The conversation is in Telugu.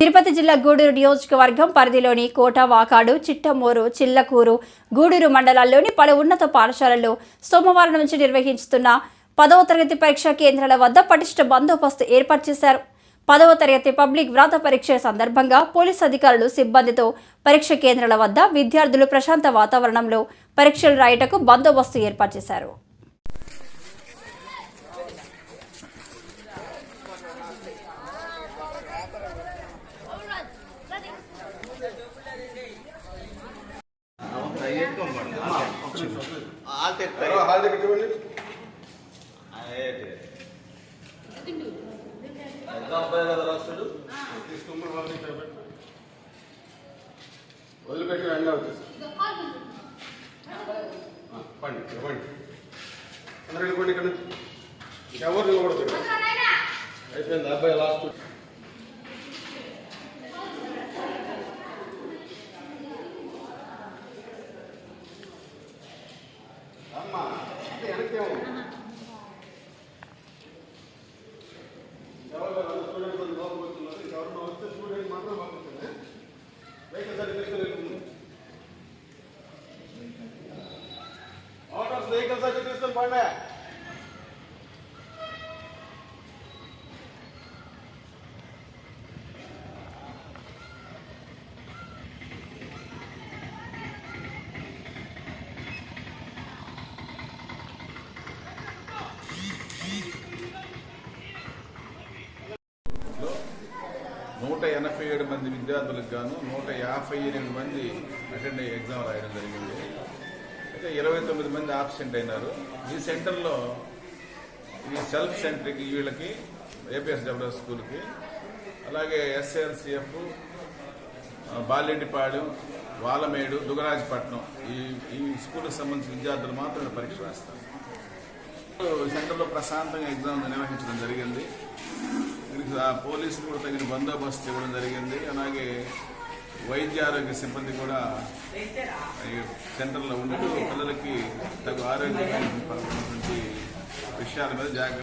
తిరుపతి జిల్లా గూడూరు నియోజకవర్గం పరిధిలోని కోట వాకాడు చిట్టమూరు చిల్లకూరు గూడూరు మండలాల్లోని పలు ఉన్నత పాఠశాలల్లో సోమవారం నుంచి నిర్వహిస్తున్న పదవ తరగతి పరీక్షా కేంద్రాల వద్ద పటిష్ట బందోబస్తు ఏర్పాటు చేశారు. పదవ తరగతి పబ్లిక్ వ్రాత పరీక్ష సందర్భంగా పోలీస్ అధికారులు సిబ్బందితో పరీక్ష కేంద్రాల వద్ద విద్యార్థులు ప్రశాంత వాతావరణంలో పరీక్షలు రాయటకు బందోబస్తు ఏర్పాటు చేశారు. వదిలిపెట్టి ఎండ వచ్చేసి పండి పండి అందరూ వెళ్ళిపోండి ఇక్కడ నుంచి ఎవరు నిలబడతారు అమ్మా అంటే వెనక్కేమో ఎవరు స్టూడెంట్ కొంచెం లోపలికి వస్తున్నారు ఎవరు వస్తే స్టూడెంట్ మాత్రం పంపిస్తుంది వెహికల్ సరి తీసుకుని ఆటోస్ వెహికల్ సరి తీసుకొని పండే నూట ఎనభై ఏడు మంది విద్యార్థులకు గాను నూట యాభై ఎనిమిది మంది అటెండ్ అయ్యే ఎగ్జామ్ రాయడం జరిగింది. అయితే ఇరవై తొమ్మిది మంది ఆబ్సెంట్ అయినారు. ఈ సెంటర్లో ఈ సెల్ఫ్ సెంటర్కి వీళ్ళకి ఏపీఎస్డబ్ల్యూఎస్ స్కూల్కి అలాగే ఎస్ఎల్సిఎఫ్ బాలెడ్డిపాడు వాలమేడు దుగరాజపట్నం ఈ ఈ స్కూల్కి సంబంధించిన విద్యార్థులు మాత్రమే పరీక్ష రాస్తారు. సెంటర్లో ప్రశాంతంగా ఎగ్జామ్ నిర్వహించడం జరిగింది. పోలీసులు కూడా తగిన బందోబస్తు ఇవ్వడం జరిగింది. అలాగే వైద్య ఆరోగ్య సిబ్బంది కూడా సెంటర్లో ఉంటూ పిల్లలకి తగు ఆరోగ్యమైనటువంటి విషయాల మీద జాగ్రత్త